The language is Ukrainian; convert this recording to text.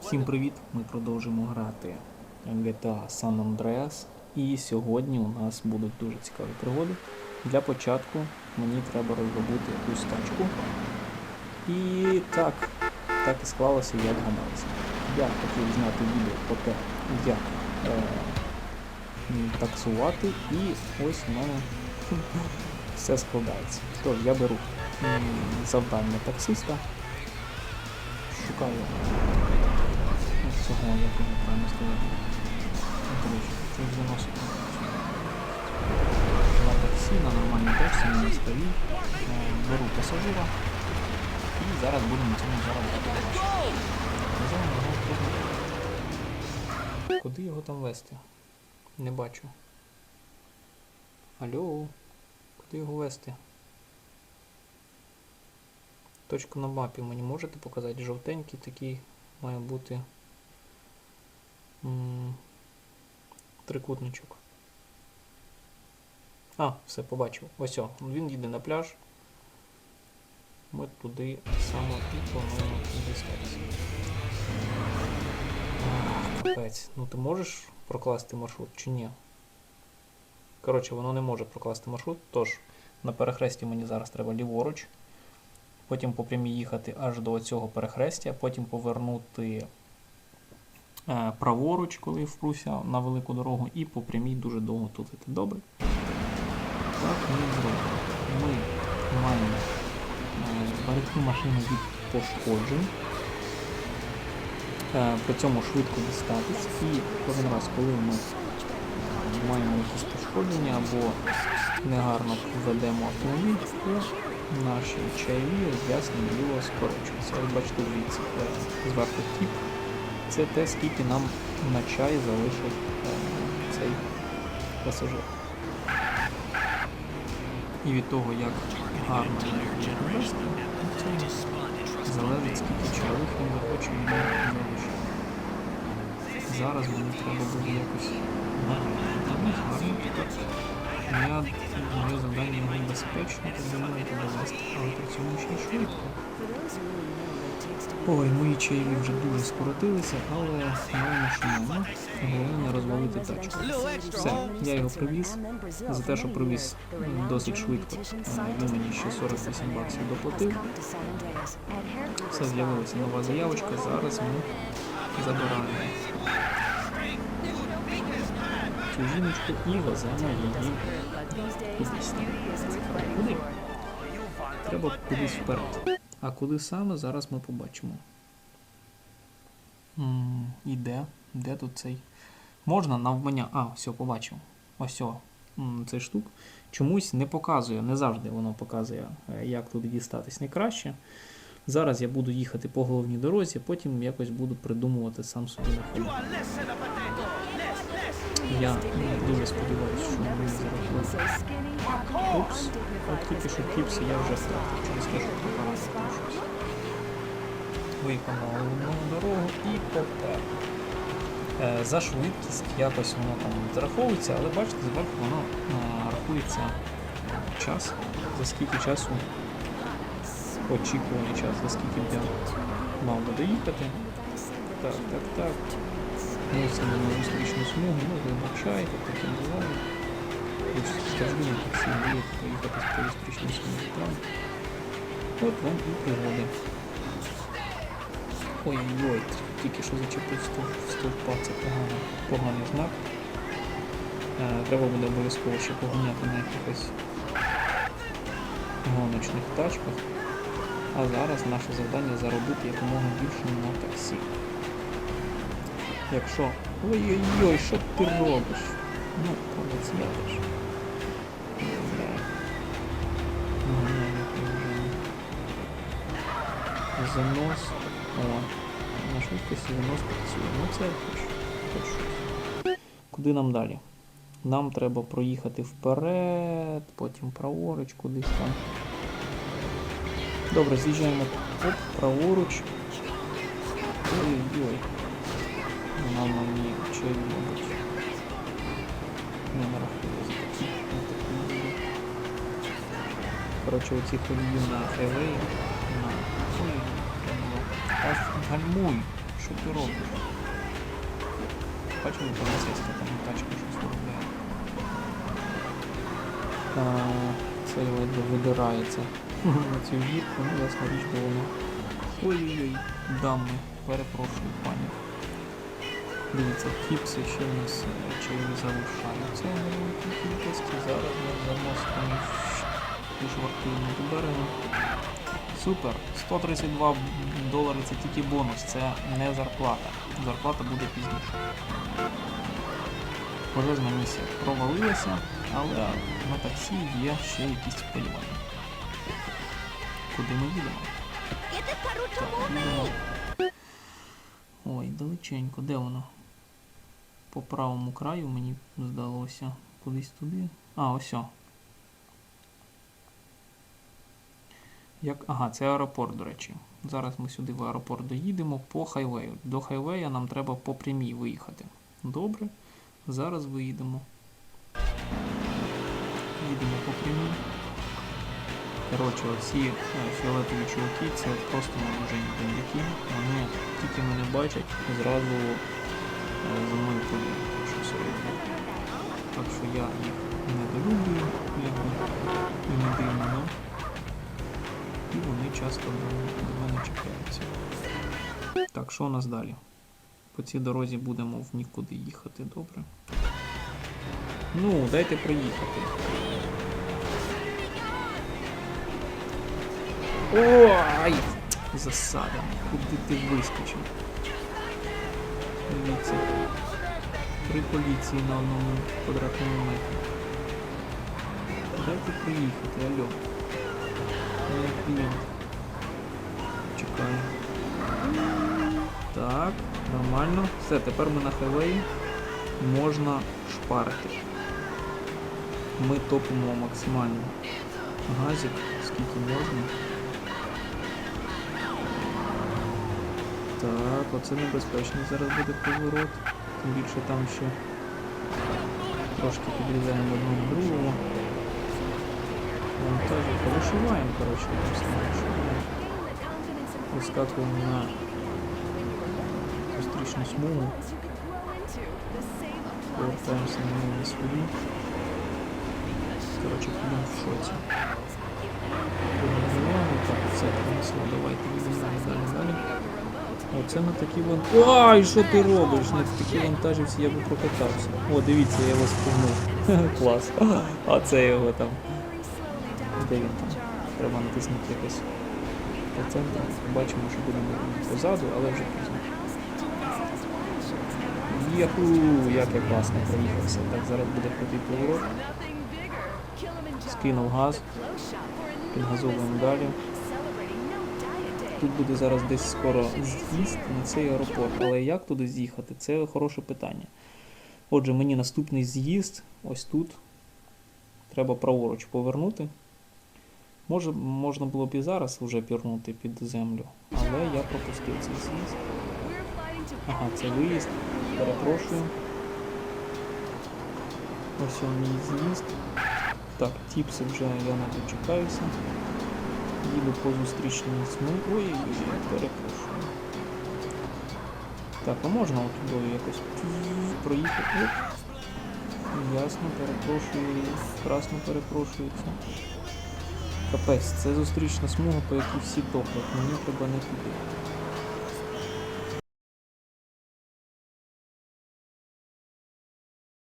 Всім привіт! Ми продовжимо грати GTA San Andreas. І сьогодні у нас будуть дуже цікаві пригоди. Для початку мені треба розробити якусь тачку. І так, так і склалося, як гадалося. Я хотів зняти відео про те, як е, таксувати, і ось у мене все складається. Тож я беру завдання таксиста, шукаю Ось цього, як його правильно сказати. Коротше, це заносить на таксі, на нормальній таксі, на містовій. Е, Беру пасажира і зараз будемо цьому трудно. Куди його там вести? Не бачу. Алло, куди його вести? Точку на мапі мені можете показати? Жовтенький такий має бути трикутничок. А, все побачив. Ось о, він їде на пляж. Ми туди саме і плануємо дістатися. Ну ти можеш прокласти маршрут чи ні? Коротше, воно не може прокласти маршрут, тож на перехресті мені зараз треба ліворуч. Потім по прямій їхати аж до цього перехрестя, потім повернути е, праворуч, коли впруся на велику дорогу, і по прямій дуже довго тутити. Добре? Так ми зробимо. Ми маємо е, зберегти машину від пошкоджень. Е, при цьому швидко дістатись. І кожен раз, коли ми маємо якісь пошкодження або негарно ведемо автомобіль, то наші чайові ясно діло скорочуються. Ось бачите, дивіться, е, зверху тіп. Це те, скільки нам на чай залишив е, цей пасажир. І від того, як гарно залежить, скільки чайових він захоче йому залишити. Зараз мені треба буде якось гарно. Безпечно подумати довести, але при швидко. Ой, мої чаєві вже дуже скоротилися, але маємо, що. Головне розвалити тачку. Все, я його привіз. За те, що привіз досить швидко, він мені ще 48 баксів доплатив. Все, з'явилася нова заявочка, зараз ми забираємо цю жіночку і веземо її. Треба кудись вперед. А куди саме, зараз ми побачимо. М, І де? Де тут цей? Можна навмання. А, все, побачив. Ось о, цей штук. Чомусь не показує, не завжди воно показує, е, як туди дістатись найкраще. Зараз я буду їхати по головній дорозі, потім якось буду придумувати сам собі. Я дуже сподіваюся, що мені зараз Упс, от тільки що кіпси я вже втратив через те, що закінчився. Виїхав на головну дорогу і тепер. Е, за швидкість якось воно там зараховується, але бачите, зверху воно е, рахується час, за скільки часу очікуваний час, за скільки я мав би доїхати. Так, так, так. Це на зустрічну смугу, ну вибачайте, таке буває. На таксі мріяти поїхати з смугу. Так. От вам і пригоди. Ой-ой, тільки що зачепив стовп, стовпа, це погано, поганий знак. Треба буде обов'язково ще поганяти на якихось гоночних тачках. А зараз наше завдання заробити якомога більше на таксі. Якщо... Ой-ой-ой, що ти робиш? Ну, конець теж. Занос. О, на швидкості занос працює. Ну це хоч, хоч щось. Куди нам далі? Нам треба проїхати вперед, потім праворуч, кудись там. Добре, з'їжджаємо оп, праворуч. Ой-ой. Нам мені чи, мабуть. Не нарахує за такі. Коротше, оці ходії на хайвеї. На... Ой. Аж гальмуй. Що ти робиш? Бачили поліцейська там тачка щось виробляє. А, Це ледве видирається цю гірку, ну ясна річ, бо воно. Ой-ой-ой, дами, перепрошую, пані. Дивіться, кіпси ще в нас чи залишаються в невеликій кількості. Зараз ми замостимо швартуємо до берега. Супер! 132 долари це тільки бонус, це не зарплата. Зарплата буде пізніше. Пожежна місія провалилася, але на таксі є ще якісь сподівання. Куди ми їдемо? Так, їдемо. Ой, далеченько, де воно? По правому краю мені здалося. Кудись туди. А, ось. Як... Ага, це аеропорт, до речі. Зараз ми сюди в аеропорт доїдемо по хайвею. До хайвея нам треба по прямій виїхати. Добре. Зараз виїдемо. Їдемо по прямій. Коротше, оці е, фіолетові чуваки це просто надужені бандюки. Вони тільки мене бачать, зразу за мною полюють. Так що серйозно. Так що я їх недолюблюю, якби і не дивно. І вони часто до, мене чекаються. Так, що у нас далі? По цій дорозі будемо в нікуди їхати, добре. Ну, дайте проїхати. Ой! Засада. Куди ти вискочив? Дивіться. Три поліції на одному квадратному метрі. Дайте приїхати, алло. Я клієнт. Чекаю. Так, нормально. Все, тепер ми на хайвеї. Можна шпарити. Ми топимо максимально. Газик, скільки можна. Так, оце небезпечний зараз буде поворот. Тим більше там ще трошки підрізаємо одного другого. Вишиваємо, коротше, вишиваємо. Вискакуємо на зустрічну смугу. Повертаємося на свої. Коротше, підемо в шоці. Так, все принесло. Давайте далі, далі, далі. Оце на такі вон... Ой, що ти робиш? На такій вантажівці я би прокатався. О, дивіться, я його спугнув. Клас. А це його там. Де він там? Треба натиснути якось центру. Бачимо, що будемо позаду, але вже пізно. Єху, як я класно проїхався. Так, зараз буде крутий поворот. Скинув газ, підгазовуємо далі. Тут буде зараз десь скоро з'їзд на цей аеропорт. Але як туди з'їхати? Це хороше питання. Отже, мені наступний з'їзд ось тут. Треба праворуч повернути. Може, можна було б і зараз вже пірнути під землю, але я пропустив цей з'їзд. Ага, це виїзд. Перепрошую. Ось мій з'їзд. Так, тіпси вже я не дочекаюся. Їду по зустрічній смугу і перепрошую. Так, а можна отудою якось проїхати? Ясно, перепрошую. Красно перепрошується. Капець, це зустрічна смуга, по якій всі топлять. Мені треба не туди.